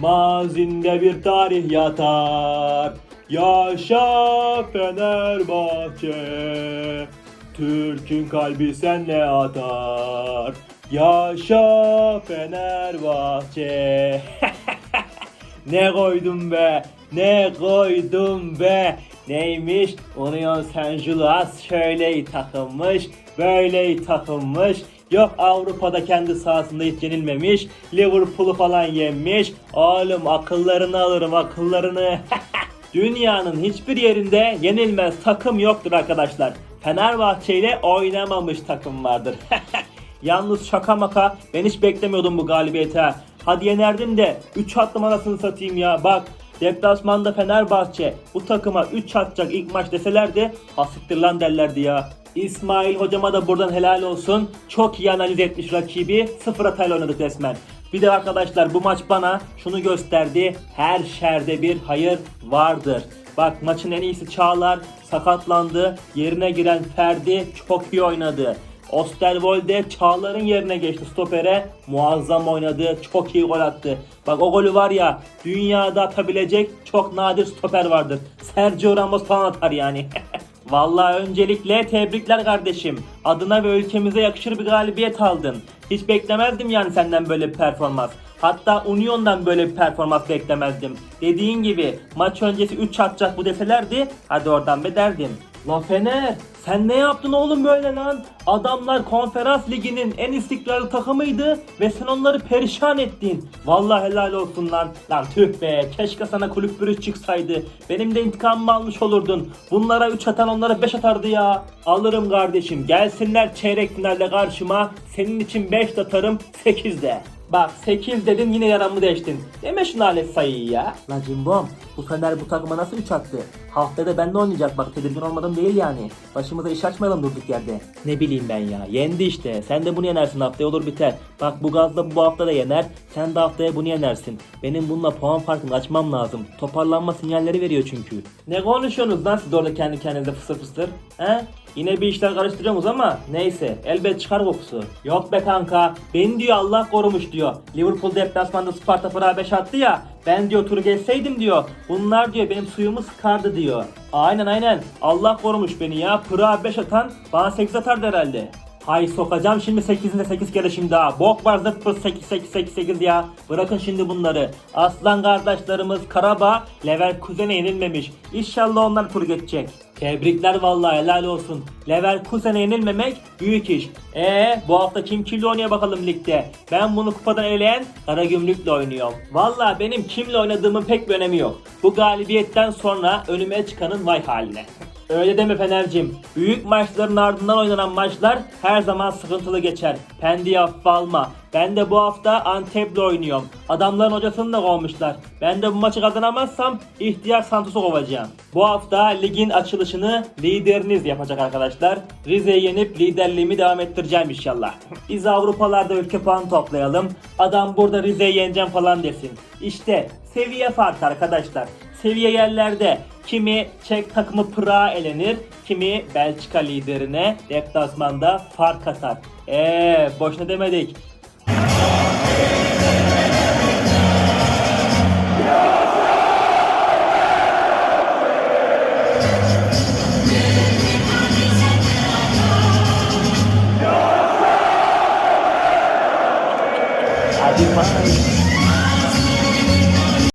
Mazinde bir tarih yatar. Yaşa Fenerbahçe. Türk'ün kalbi senle atar. Yaşa Fenerbahçe. ne koydum be? Ne koydum be? Neymiş? Union Saint Julius şöyle takılmış, böyle takılmış. Yok Avrupa'da kendi sahasında hiç yenilmemiş. Liverpool'u falan yenmiş. Oğlum akıllarını alırım akıllarını. Dünyanın hiçbir yerinde yenilmez takım yoktur arkadaşlar. Fenerbahçe ile oynamamış takım vardır. Yalnız şaka maka ben hiç beklemiyordum bu galibiyeti ha. Hadi yenerdim de 3 attım anasını satayım ya bak. Deplasmanda Fenerbahçe bu takıma 3 atacak ilk maç deselerdi asiktir lan derlerdi ya. İsmail hocama da buradan helal olsun. Çok iyi analiz etmiş rakibi. Sıfır hatayla oynadık resmen. Bir de arkadaşlar bu maç bana şunu gösterdi. Her şerde bir hayır vardır. Bak maçın en iyisi Çağlar sakatlandı. Yerine giren Ferdi çok iyi oynadı. Osterwolde Çağlar'ın yerine geçti stopere. Muazzam oynadı. Çok iyi gol attı. Bak o golü var ya dünyada atabilecek çok nadir stoper vardır. Sergio Ramos falan atar yani. Vallahi öncelikle tebrikler kardeşim. Adına ve ülkemize yakışır bir galibiyet aldın. Hiç beklemezdim yani senden böyle bir performans. Hatta Union'dan böyle bir performans beklemezdim. Dediğin gibi maç öncesi 3 atacak bu deselerdi hadi oradan be derdim. Lan Fener sen ne yaptın oğlum böyle lan? Adamlar konferans liginin en istikrarlı takımıydı ve sen onları perişan ettin. Vallahi helal olsun lan. Lan tüh be keşke sana kulüp bürüş çıksaydı. Benim de intikamımı almış olurdun. Bunlara 3 atan onlara 5 atardı ya. Alırım kardeşim gelsinler çeyrek finalde karşıma. Senin için 5 atarım 8 de. Bak 8 dedim yine yaramı değiştin. Deme şunu alet sayıyı ya. La Cimbom bu Fener bu takıma nasıl 3 attı? Haftaya da bende oynayacak bak tedirgin olmadım değil yani. Başımıza iş açmayalım durduk yerde. Ne bileyim ben ya yendi işte. Sen de bunu yenersin haftaya olur biter. Bak bu gazda bu hafta da yener. Sen de haftaya bunu yenersin. Benim bununla puan farkını açmam lazım. Toparlanma sinyalleri veriyor çünkü. Ne konuşuyorsunuz lan siz orada kendi kendinize fısır fısır? He? Yine bir işler karıştırıyorsunuz ama neyse elbet çıkar kokusu. Yok be kanka beni diyor Allah korumuş diyor. Liverpool deplasmanda Sparta Prag'a 5 attı ya ben diyor turu geçseydim diyor. Bunlar diyor benim suyumu sıkardı diyor. Aynen aynen Allah korumuş beni ya. Prag'a 5 atan bana 8 atardı herhalde. Hay sokacağım şimdi 8'inde 8 kere şimdi ha. Bok var zırt pırt 8 8 8 8 ya. Bırakın şimdi bunları. Aslan kardeşlerimiz Karabağ Leverkusen'e yenilmemiş. İnşallah onlar tur geçecek. Tebrikler vallahi helal olsun. Leverkusen'e yenilmemek büyük iş. Ee bu hafta kim kimle oynuyor bakalım ligde. Ben bunu kupadan eleyen Karagümrük'le oynuyorum. Vallahi benim kimle oynadığımın pek bir önemi yok. Bu galibiyetten sonra önüme çıkanın vay haline. Öyle deme Fener'cim. Büyük maçların ardından oynanan maçlar her zaman sıkıntılı geçer. Pendi'yi hafife. Ben de bu hafta Antep'le oynuyorum. Adamların hocasını da kovmuşlar. Ben de bu maçı kazanamazsam ihtiyar Santos'u kovacağım. Bu hafta ligin açılışını lideriniz yapacak arkadaşlar. Rize'yi yenip liderliğimi devam ettireceğim inşallah. Biz Avrupalarda ülke puanı toplayalım. Adam burada Rize'yi yeneceğim falan desin. İşte seviye farkı arkadaşlar. Seviye yerlerde kimi Çek takımı Prag'a elenir, kimi Belçika liderine deplasmanda fark atar. Eee boşuna demedik.